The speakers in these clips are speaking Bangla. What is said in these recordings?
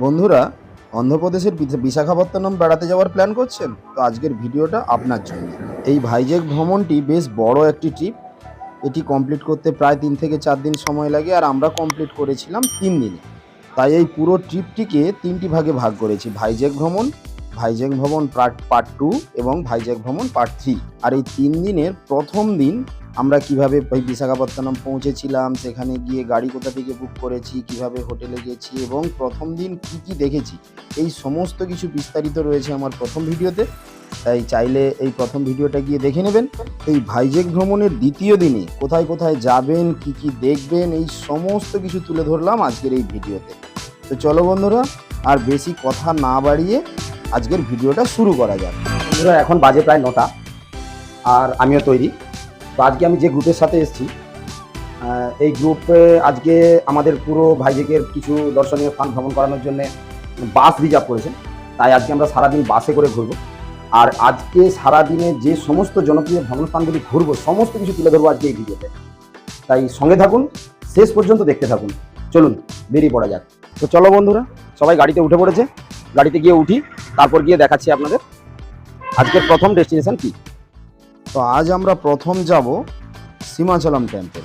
বন্ধুরা, অন্ধ্রপ্রদেশের বিশা- বিশাখাপত্তনম বেড়াতে যাওয়ার প্ল্যান করছেন? তো আজকের ভিডিওটা আপনার জন্য। এই ভাইজ্যাক ভ্রমণটি বেশ বড় একটি ট্রিপ এটি কমপ্লিট করতে প্রায় তিন থেকে চার দিন সময় লাগে আর আমরা কমপ্লিট করেছিলাম তিন দিনে। তাই এই পুরো ট্রিপটিকে তিনটি ভাগে ভাগ করেছি। ভাইজ্যাক ভ্রমণ ভাইজ্যাক ভ্রমণ পার্ট পার্ট টু এবং ভাইজ্যাক ভ্রমণ পার্ট থ্রি আর এই তিন দিনের প্রথম দিন আমরা কীভাবে বিশাখাপত্তনম পৌঁছেছিলাম, সেখানে গিয়ে গাড়ি কোথা থেকে বুক করেছি, কীভাবে হোটেলে গেছি এবং প্রথম দিন কি কি দেখেছি, এই সমস্ত কিছু বিস্তারিত রয়েছে আমার প্রথম ভিডিওতে। তাই চাইলে এই প্রথম ভিডিওটা গিয়ে দেখে নেবেন। এই ভাইজেক ভ্রমণের দ্বিতীয় দিনে কোথায় কোথায় যাবেন, কি কি দেখবেন, এই সমস্ত কিছু তুলে ধরলাম আজকের এই ভিডিওতে। তো চলো বন্ধুরা, আর বেশি কথা না বাড়িয়ে আজকের ভিডিওটা শুরু করা যাক। এখন বাজে প্রায় নটা, আর আমিও তৈরি। তো আজকে আমি যে গ্রুপের সাথে এসেছি এই গ্রুপে আজকে আমাদের পুরো ভাইজেকের কিছু দর্শনীয় স্থান ভ্রমণ করানোর জন্য বাস রিজার্ভ করেছেন তাই আজকে আমরা সারাদিন বাসে করে ঘুরবো। আর আজকে সারাদিনে যে সমস্ত জনপ্রিয় ভ্রমণ স্থানগুলি ঘুরবো, সমস্ত কিছু তুলে ধরবো আজকে এই ভিডিওতে তাই সঙ্গে থাকুন, শেষ পর্যন্ত দেখতে থাকুন। চলুন, বেরিয়ে পড়া যাক। তো চলো বন্ধুরা, সবাই গাড়িতে উঠে পড়েছে। গাড়িতে গিয়ে উঠি, তারপর গিয়ে দেখাচ্ছি আপনাদের। আজকের প্রথম ডেস্টিনেশন কি? তো আজ আমরা প্রথম যাব সীমাচলম টেম্পল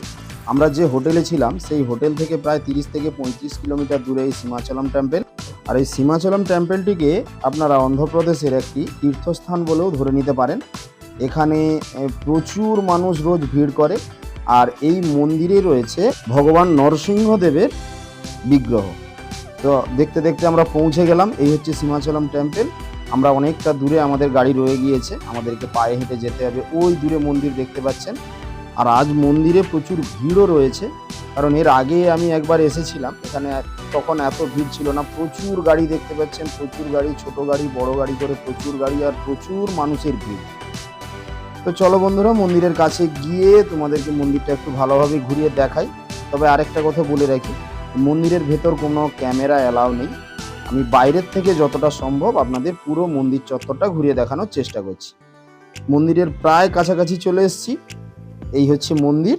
আমরা যে হোটেলে ছিলাম, সেই হোটেল থেকে প্রায় তিরিশ থেকে পঁয়ত্রিশ কিলোমিটার দূরে এই সীমাচলম টেম্পল আর এই সীমাচলম টেম্পলটিকে আপনারা অন্ধ্রপ্রদেশের একটি তীর্থস্থান বলেও ধরে নিতে পারেন। এখানে প্রচুর মানুষ রোজ ভিড় করে। আর এই মন্দিরে রয়েছে ভগবান নরসিংহদেবের বিগ্রহ। তো দেখতে দেখতে আমরা পৌঁছে গেলাম, এই হচ্ছে সীমাচলম টেম্পল আমরা অনেকটা দূরে আমাদের গাড়ি রয়ে গিয়েছে, আমাদেরকে পায়ে হেঁটে যেতে হবে। ওই দূরে মন্দির দেখতে পাচ্ছেন। আর আজ মন্দিরে প্রচুর ভিড়ও রয়েছে, কারণ এর আগে আমি একবার এসেছিলাম। এখানে তখন এত ভিড় ছিল না, প্রচুর গাড়ি দেখতে পাচ্ছেন, প্রচুর গাড়ি, ছোট গাড়ি, বড় গাড়ি করে প্রচুর গাড়ি আর প্রচুর মানুষের ভিড়। তো চলো বন্ধুরা, মন্দিরের কাছে গিয়ে তোমাদেরকে মন্দিরটা একটু ভালোভাবে ঘুরিয়ে দেখাই। তবে আরেকটা কথা বলে রাখি, মন্দিরের ভেতর কোনো ক্যামেরা অ্যালাউ নেই। আমি বাইরের থেকে যতটা সম্ভব আপনাদের পুরো মন্দির চত্বরটা ঘুরিয়ে দেখানোর চেষ্টা করছি। মন্দিরের প্রায় কাছাকাছি চলে এসেছি। এই হচ্ছে মন্দির।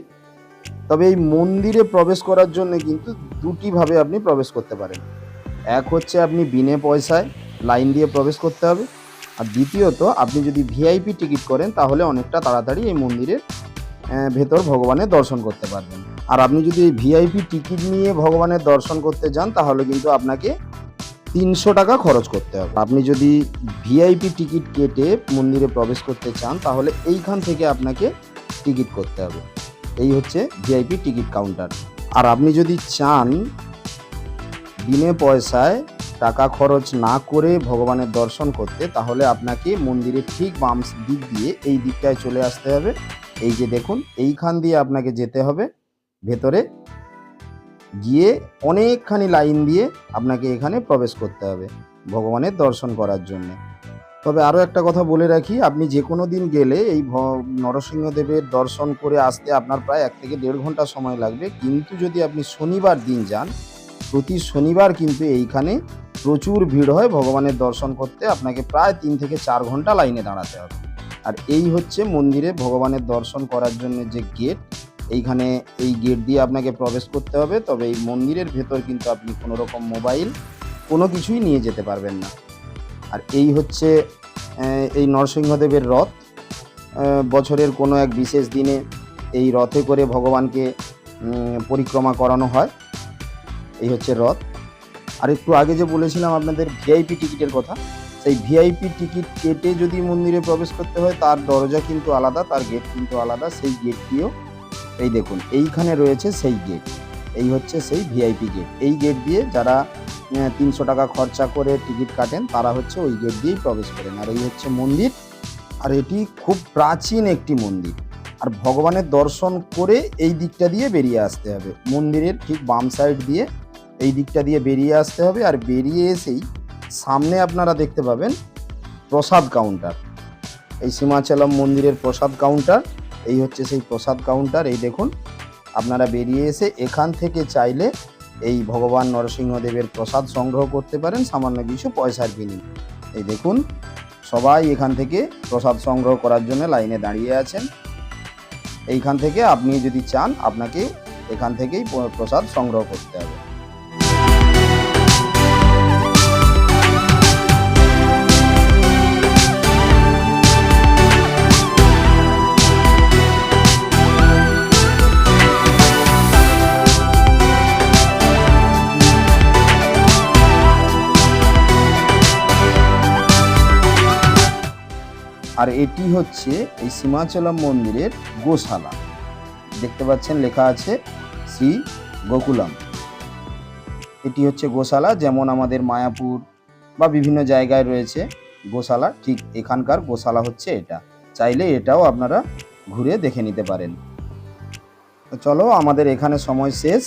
তবে এই মন্দিরে প্রবেশ করার জন্য কিন্তু দুটিভাবে আপনি প্রবেশ করতে পারেন। এক হচ্ছে আপনি বিনে পয়সায় লাইন দিয়ে প্রবেশ করতে হবে। আর দ্বিতীয়ত, আপনি যদি ভিআইপি টিকিট করেন, তাহলে অনেকটা তাড়াতাড়ি এই মন্দিরের ভেতর ভগবানের দর্শন করতে পারবেন। আর আপনি যদি এই ভিআইপি টিকিট নিয়ে ভগবানের দর্শন করতে যান, তাহলে কিন্তু আপনাকে তিনশো টাকা খরচ করতে হবে। আপনি যদি ভিআইপি টিকিট কেটে মন্দিরে প্রবেশ করতে চান, তাহলে এইখান থেকে আপনাকে টিকিট করতে হবে। এই হচ্ছে ভিআইপি টিকিট কাউন্টার। আর আপনি যদি চান বিনে পয়সায় টাকা খরচ না করে ভগবানের দর্শন করতে, তাহলে আপনাকে মন্দিরের ঠিক বাম দিক দিয়ে এই দিকটায় চলে আসতে হবে। এই যে দেখুন, এইখান দিয়ে আপনাকে যেতে হবে। ভেতরে গিয়ে অনেকখানি লাইন দিয়ে আপনাকে এখানে প্রবেশ করতে হবে ভগবানের দর্শন করার জন্য। তবে আরও একটা কথা বলে রাখি, আপনি যে কোনো দিন গেলে এই নরসিংহদেবের দর্শন করে আসতে আপনার প্রায় এক থেকে দেড় ঘণ্টা সময় লাগবে। কিন্তু যদি আপনি শনিবার দিন যান, প্রতি শনিবার কিন্তু এইখানে প্রচুর ভিড় হয় ভগবানের দর্শন করতে। আপনাকে প্রায় তিন থেকে চার ঘণ্টা লাইনে দাঁড়াতে হবে। আর এই হচ্ছে মন্দিরে ভগবানের দর্শন করার জন্য যে গেট এইখানে এই গেট দিয়ে আপনাকে প্রবেশ করতে হবে, তবে এই মন্দিরের ভেতর কিন্তু আপনি কোনো রকম মোবাইল কোনো কিছুই নিয়ে যেতে পারবেন না। আর এই হচ্ছে এই নরসিংহদেবের রথ। বছরের কোনো এক বিশেষ দিনে এই রথে করে ভগবানকে পরিক্রমা করানো হয়। এই হচ্ছে রথ। আর একটু আগে যে বলেছিলাম আপনাদের ভিআইপি টিকিটের কথা, সেই ভিআইপি টিকিট কেটে যদি মন্দিরে প্রবেশ করতে হয়, তার দরজা কিন্তু আলাদা, তার গেট কিন্তু আলাদা, সেই গেট দিয়েও এই দেখুন, এইখানে রয়েছে সেই গেট এই হচ্ছে সেই ভিআইপি গেট এই গেট দিয়ে যারা তিনশো টাকা খরচা করে টিকিট কাটেন, তারা হচ্ছে ওই গেট দিয়েই প্রবেশ করেন। আর এই হচ্ছে মন্দির। আর এটি খুব প্রাচীন একটি মন্দির। আর ভগবানের দর্শন করে এই দিকটা দিয়ে বেরিয়ে আসতে হবে। মন্দিরের ঠিক বাম সাইড দিয়ে এই দিকটা দিয়ে বেরিয়ে আসতে হবে। আর বেরিয়ে এসেই সামনে আপনারা দেখতে পাবেন প্রসাদ কাউন্টার এই সীমাচলম মন্দিরের প্রসাদ কাউন্টার এই হচ্ছে সেই প্রসাদ কাউন্টার এই দেখুন, আপনারা বেরিয়ে এসে এখান থেকে চাইলে এই ভগবান নরসিংহদেবের প্রসাদ সংগ্রহ করতে পারেন, সামান্য কিছু পয়সার বিনিময়ে। এই দেখুন, সবাই এখান থেকে প্রসাদ সংগ্রহ করার জন্য লাইনে দাঁড়িয়ে আছেন। এইখান থেকে আপনি যদি চান, আপনাকে এখান থেকেই প্রসাদ সংগ্রহ করতে হবে। আর এটি হচ্ছে এই সীমাচলম মন্দিরের গোশালা। দেখতে পাচ্ছেন লেখা আছে শ্রী গোকুলম। এটি হচ্ছে গোশালা, যেমন আমাদের মায়াপুর বা বিভিন্ন জায়গায় রয়েছে গোশালা, ঠিক এখানকার গোশালা হচ্ছে এটা। চাইলে এটাও আপনারা ঘুরে দেখে নিতে পারেন। তো চলো, আমাদের এখানে সময় শেষ।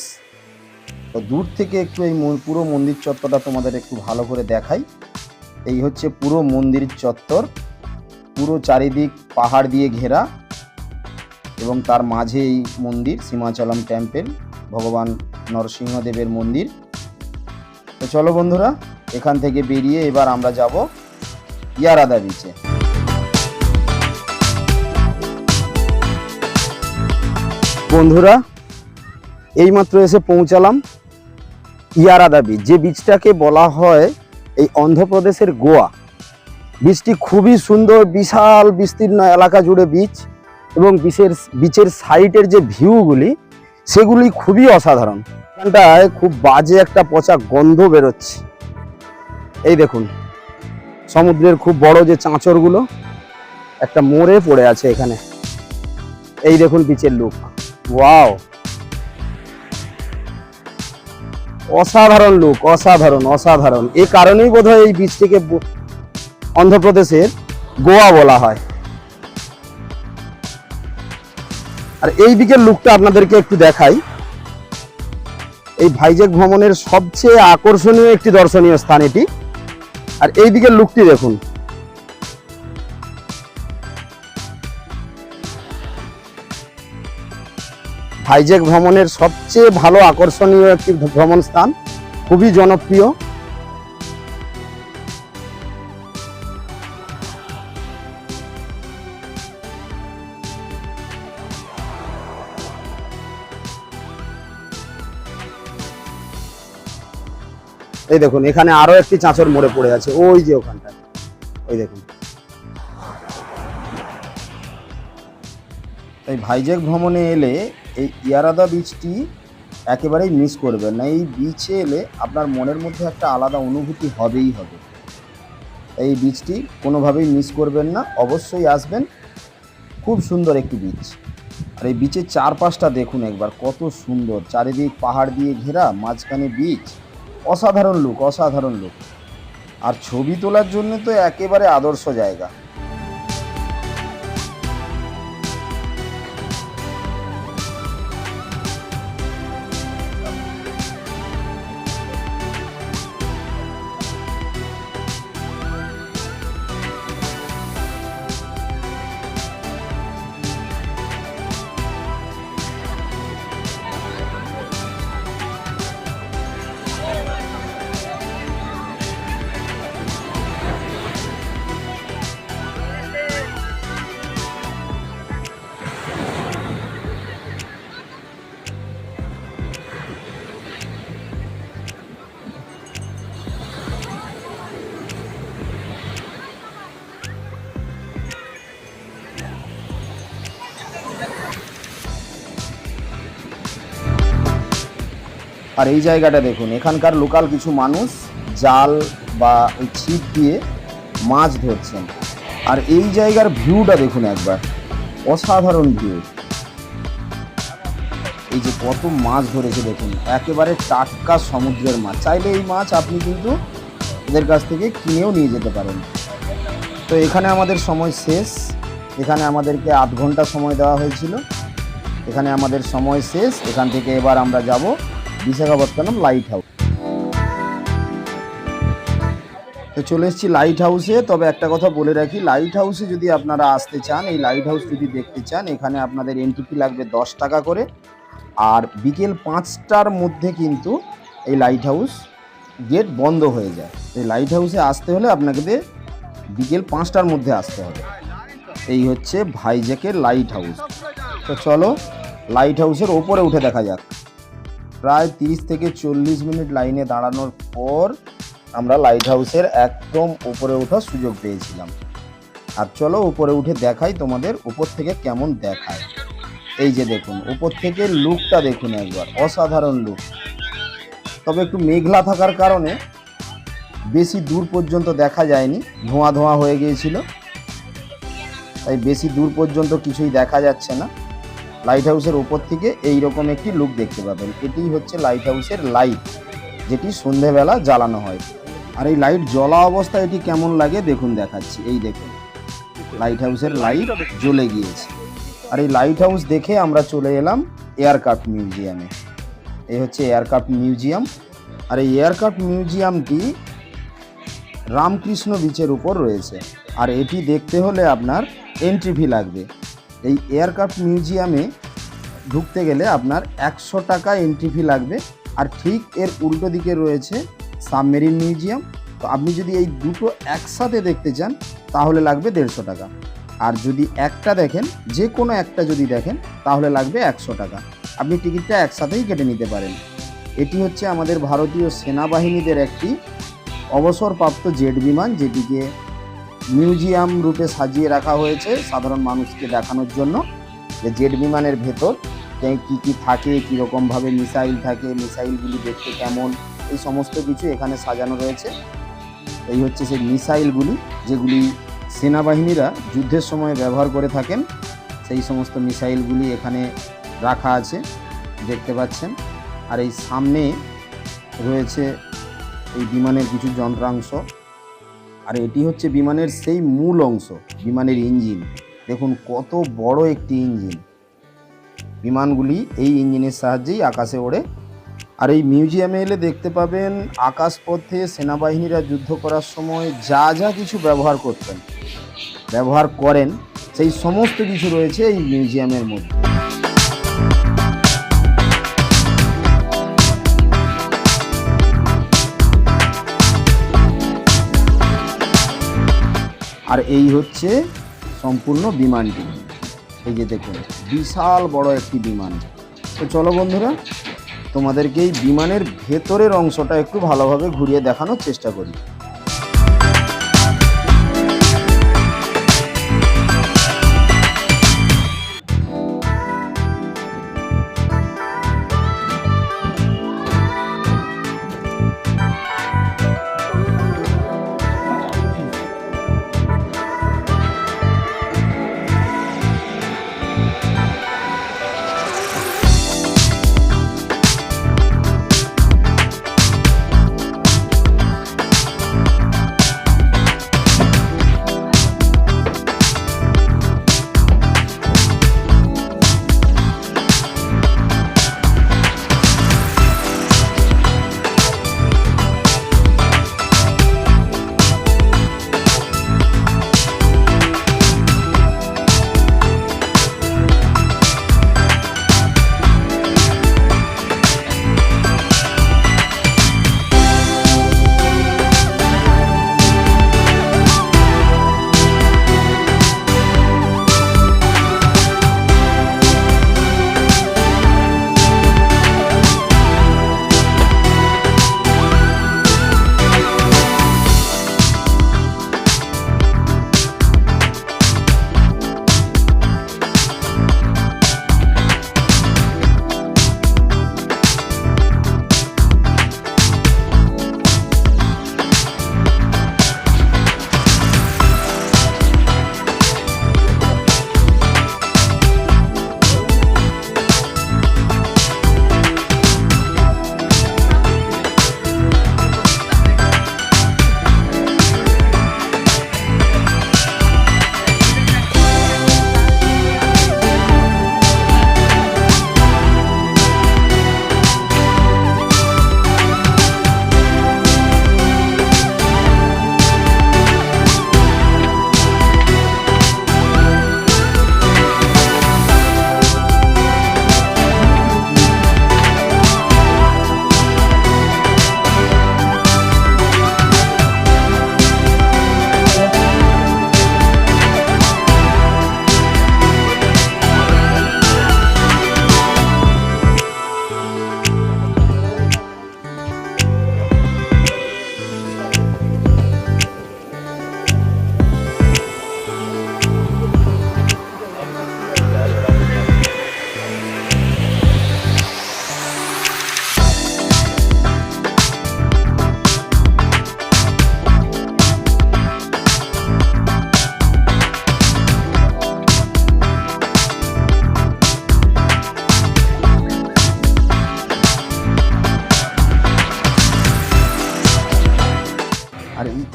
তো দূর থেকে একটু এই পুরো মন্দির চত্বরটা তোমাদের একটু ভালো করে দেখাই। এই হচ্ছে পুরো মন্দির চত্বর। পুরো চারিদিক পাহাড় দিয়ে ঘেরা এবং তার মাঝে এই মন্দির, সীমাচলম টেম্পেল ভগবান নরসিংহদেবের মন্দির। তো চলো বন্ধুরা, এখান থেকে বেরিয়ে এবার আমরা যাব ইয়ারাদা বিচে বন্ধুরা, এইমাত্র এসে পৌঁছালাম ইয়ারাদা বিচ যে বিচটাকে বলা হয় এই অন্ধ্রপ্রদেশের গোয়া। বীচটি খুবই সুন্দর, বিশাল বিস্তীর্ণ এলাকা জুড়ে বিচ এবং বিচের বিচের সাইডের যে ভিউগুলি সেগুলি খুবই অসাধারণ। এখানটায় খুব বাজে একটা পচা গন্ধ বেরোচ্ছে। এই দেখুন, সমুদ্রের খুব বড় যে চাঁচরগুলো একটা মোড়ে পড়ে আছে এখানে। এই দেখুন বিচের লুক ওয়াও অসাধারণ লুক অসাধারণ অসাধারণ। এই কারণেই বোধহয় এই বীজটিকে অন্ধ্রপ্রদেশের গোয়া বলা হয়। আর এই দিকের লুকটা আপনাদেরকে একটু দেখাই। এই ভাইজ্যাক ভ্রমণের সবচেয়ে আকর্ষণীয় একটি দর্শনীয় স্থান এটি। আর এই দিকের লুকটি দেখুন। ভাইজ্যাক ভ্রমণের সবচেয়ে ভালো আকর্ষণীয় একটি ভ্রমণ স্থান খুবই জনপ্রিয়। এই দেখুন, এখানে আরও একটি চাঁচর মোড়ে পড়ে আছে, ওই যে ওখানটা। ওই দেখুন। এই ভাইজ্যাক ভ্রমণে এলে এই ইয়ারাদা বীচটি একেবারেই মিস করবেন না। এই বিচে এলে আপনার মনের মধ্যে একটা আলাদা অনুভূতি হবেই হবে। এই বীচটি কোনোভাবেই মিস করবেন না, অবশ্যই আসবেন। খুব সুন্দর একটি বীচ আর এই বীচের চারপাশটা দেখুন একবার, কত সুন্দর। চারিদিক পাহাড় দিয়ে ঘেরা, মাঝখানে বীচ অসাধারণ লুক অসাধারণ লুক আর ছবি তোলার জন্য তো একেবারে আদর্শ জায়গা। আর এই জায়গাটা দেখুন, এখানকার লোকাল কিছু মানুষ জাল বা ওই ছিপ দিয়ে মাছ ধরছেন। আর এই জায়গার ভিউটা দেখুন একবার, অসাধারণ ভিউ। এই যে কত মাছ ধরেছে দেখুন, একেবারে টাটকা সমুদ্রের মাছ। চাইলে এই মাছ আপনি কিন্তু এদের কাছ থেকে কিনেও নিয়ে যেতে পারেন। তো এখানে আমাদের সময় শেষ। এখানে আমাদেরকে আধ ঘণ্টা সময় দেওয়া হয়েছিল। এখানে আমাদের সময় শেষ। এখান থেকে এবার আমরা যাব বিশাখাপত্তনম লাইট হাউস তো চলে এসেছি লাইট হাউসে তবে একটা কথা বলে রাখি লাইট হাউসে যদি আপনারা আসতে চান, এই লাইট হাউস যদি দেখতে চান, এখানে আপনাদের এন্ট্রি ফি লাগবে দশ টাকা করে। আর বিকেল পাঁচটার মধ্যে কিন্তু এই লাইট হাউস গেট বন্ধ হয়ে যায়। এই লাইট হাউসে আসতে হলে আপনাকে বিকেল পাঁচটার মধ্যে আসতে হবে। এই হচ্ছে ভাইজ্যাকের লাইট হাউস তো চলো লাইট হাউসের ওপরে উঠে দেখা যাক। প্রায় তিরিশ থেকে চল্লিশ মিনিট লাইনে দাঁড়ানোর পর আমরা লাইট হাউসের একদম উপরে ওঠার সুযোগ পেয়েছিলাম। আর চলো উপরে উঠে দেখাই তোমাদের উপর থেকে কেমন দেখায়। এই যে দেখুন, উপর থেকে লুকটা দেখুন একবার, অসাধারণ লুক তবে একটু মেঘলা থাকার কারণে বেশি দূর পর্যন্ত দেখা যায়নি, ধোঁয়া ধোঁয়া হয়ে গিয়েছিল। তাই বেশি দূর পর্যন্ত কিছুই দেখা যাচ্ছে না। লাইট হাউসের ওপর থেকে এই রকম একটি লুক দেখতে পাবেন। এটি হচ্ছে লাইট হাউসের লাইট যেটি সন্ধেবেলা জ্বালানো হয়। আর এই লাইট জ্বলা অবস্থায় এটি কেমন লাগে দেখুন দেখাচ্ছি। এই দেখুন লাইট হাউসের লাইট জ্বলে গিয়েছে। আর এই লাইট হাউস দেখে আমরা চলে এলাম এয়ারক্রাফট মিউজিয়ামে এই হচ্ছে এয়ারক্রাফট মিউজিয়াম আর এই এয়ারক্রাফট মিউজিয়ামটি রামকৃষ্ণ বিচের উপর রয়েছে। আর এটি দেখতে হলে আপনার এন্ট্রি ফি লাগবে। এই এয়ারক্রাফট মিউজিয়ামে ঢুকতে গেলে আপনার একশো টাকা এন্ট্রি ফি লাগবে। আর ঠিক এর উল্টো দিকে রয়েছে সাবমেরিন মিউজিয়াম তো আপনি যদি এই দুটো একসাথে দেখতে চান, তাহলে লাগবে দেড়শো টাকা। আর যদি একটা দেখেন, যে কোনো একটা যদি দেখেন, তাহলে লাগবে একশো টাকা। আপনি টিকিটটা একসাথেই কেটে নিতে পারেন। এটি হচ্ছে আমাদের ভারতীয় সেনাবাহিনীদের একটি অবসরপ্রাপ্ত জেট বিমান, যেটিকে মিউজিয়াম রূপে সাজিয়ে রাখা হয়েছে সাধারণ মানুষকে দেখানোর জন্য যে জেট বিমানের ভেতর কী কী থাকে, কীরকমভাবে মিসাইল থাকে, মিসাইলগুলি দেখতে কেমন, এই সমস্ত কিছু এখানে সাজানো রয়েছে। এই হচ্ছে সেই মিসাইলগুলি যেগুলি সেনাবাহিনীরা যুদ্ধের সময় ব্যবহার করে থাকেন। সেই সমস্ত মিসাইলগুলি এখানে রাখা আছে, দেখতে পাচ্ছেন। আর এই সামনে রয়েছে এই বিমানের কিছু যন্ত্রাংশ। আর এটি হচ্ছে বিমানের সেই মূল অংশ, বিমানের ইঞ্জিন। দেখুন কত বড় একটি ইঞ্জিন। বিমানগুলি এই ইঞ্জিনের সাহায্যেই আকাশে ওড়ে। আর এই মিউজিয়ামে এলে দেখতে পাবেন আকাশপথে সেনাবাহিনীরা যুদ্ধ করার সময় যা যা কিছু ব্যবহার করতেন, ব্যবহার করেন, সেই সমস্ত কিছু রয়েছে এই মিউজিয়ামের মধ্যে। আর এই হচ্ছে সম্পূর্ণ বিমানটি এই যে দেখুন, বিশাল বড় একটি বিমান। তো চলো বন্ধুরা, তোমাদেরকে এই বিমানের ভেতরের অংশটা একটু ভালোভাবে ঘুরিয়ে দেখানোর চেষ্টা করি।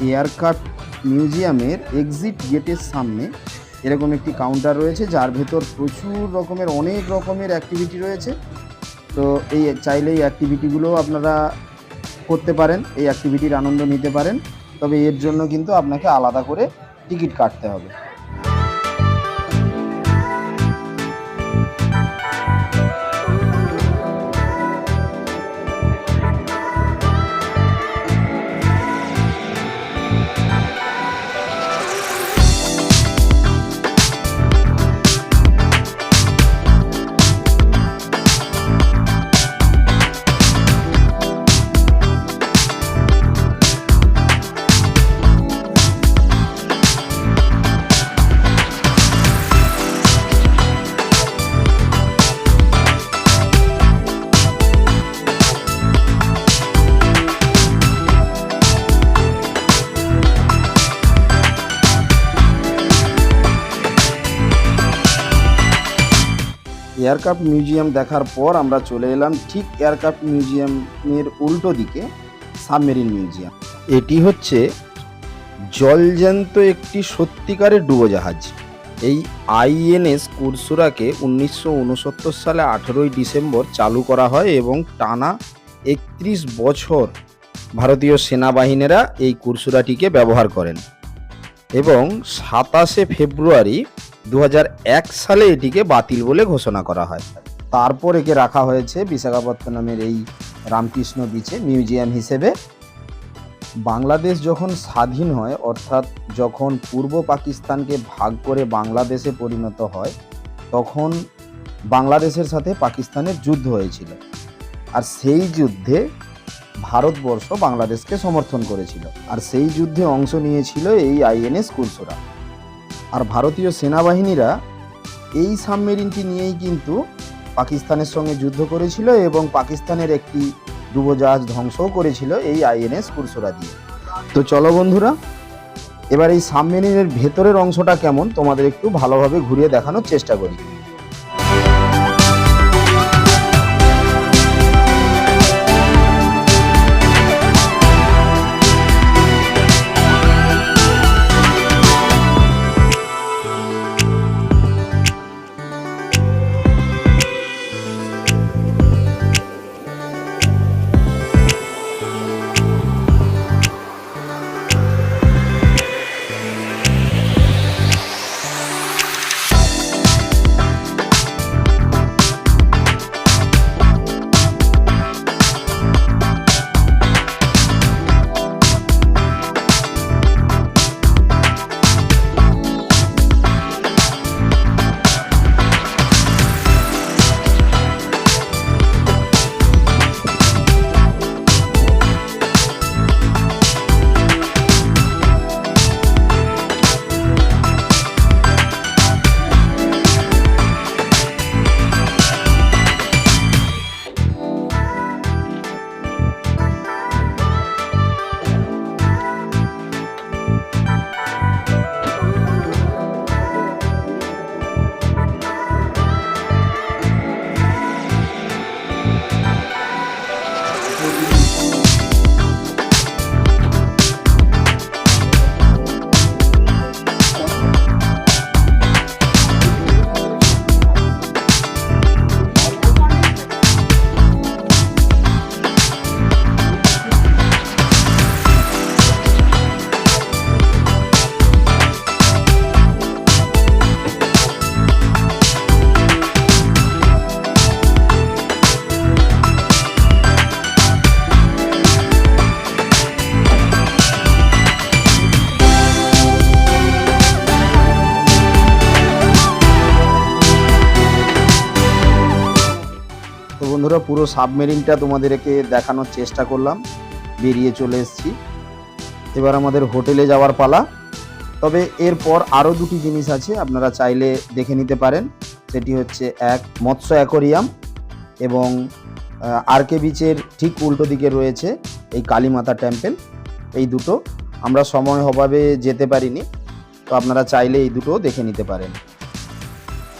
এয়ারক্রাফট মিউজিয়ামের এক্সিট গেটের সামনে এরকম একটি কাউন্টার রয়েছে, যার ভেতর প্রচুর রকমের, অনেক রকমের অ্যাক্টিভিটি রয়েছে। তো এই চাইলে এই অ্যাক্টিভিটিগুলোও আপনারা করতে পারেন, এই অ্যাক্টিভিটির আনন্দ নিতে পারেন। তবে এর জন্য কিন্তু আপনাকে আলাদা করে টিকিট কাটতে হবে। এয়ারক্রাফট মিউজিয়াম দেখার পর আমরা চলে এলাম ঠিক এয়ারক্রাফট মিউজিয়ামের উল্টো দিকে, সাবমেরিন মিউজিয়াম। এটি হচ্ছে জলজ্যান্ত একটি সত্যিকারের ডুবোজাহাজ। এই আইএনএস কুরসুরাকে উনিশশো উনসত্তর সালে আঠেরোই ডিসেম্বর চালু করা হয় এবং টানা একত্রিশ বছর ভারতীয় সেনাবাহিনীরা এই কুরসুরাটিকে ব্যবহার করেন। এবং সাতাশে ফেব্রুয়ারি দু হাজার এক সালে এটিকে বাতিল বলে ঘোষণা করা হয়। তারপর একে রাখা হয়েছে বিশাখাপত্তনমের এই রামকৃষ্ণ বিচে মিউজিয়াম হিসেবে। বাংলাদেশ যখন স্বাধীন হয়, অর্থাৎ যখন পূর্ব পাকিস্তানকে ভাগ করে বাংলাদেশে পরিণত হয়, তখন বাংলাদেশের সাথে পাকিস্তানের যুদ্ধ হয়েছিল। আর সেই যুদ্ধে ভারতবর্ষ বাংলাদেশকে সমর্থন করেছিল, আর সেই যুদ্ধে অংশ নিয়েছিল এই আইএনএস কুলসুরা আর ভারতীয় সেনাবাহিনীরা এই সাবমেরিনটি নিয়েই কিন্তু পাকিস্তানের সঙ্গে যুদ্ধ করেছিল এবং পাকিস্তানের একটি ডুবোজাহাজ ধ্বংসও করেছিল এই আইএনএস কুরসুরা দিয়ে। তো চলো বন্ধুরা, এবার এই সাবমেরিনের ভেতরের অংশটা কেমন তোমাদের একটু ভালোভাবে ঘুরিয়ে দেখানোর চেষ্টা করি। বন্ধুরা, পুরো সাবমেরিনটা তোমাদেরকে দেখানোর চেষ্টা করলাম। বেরিয়ে চলে এসেছি। এবার আমাদের হোটেলে যাওয়ার পালা। তবে এরপর আরও দুটি জিনিস আছে, আপনারা চাইলে দেখে নিতে পারেন। সেটি হচ্ছে, এক, মৎস্য অ্যাকোরিয়াম এবং আর কে বিচের ঠিক উল্টো দিকে রয়েছে এই কালীমাতা টেম্পেল। এই দুটো আমরা সময় অভাবে যেতে পারিনি, তো আপনারা চাইলে এই দুটো দেখে নিতে পারেন।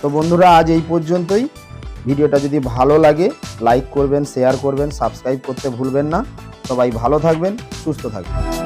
তো বন্ধুরা, আজ এই পর্যন্তই। ভিডিওটা যদি ভালো লাগে লাইক করবেন শেয়ার করবেন সাবস্ক্রাইব করতে ভুলবেন না। সবাই ভালো থাকবেন, সুস্থ থাকবেন।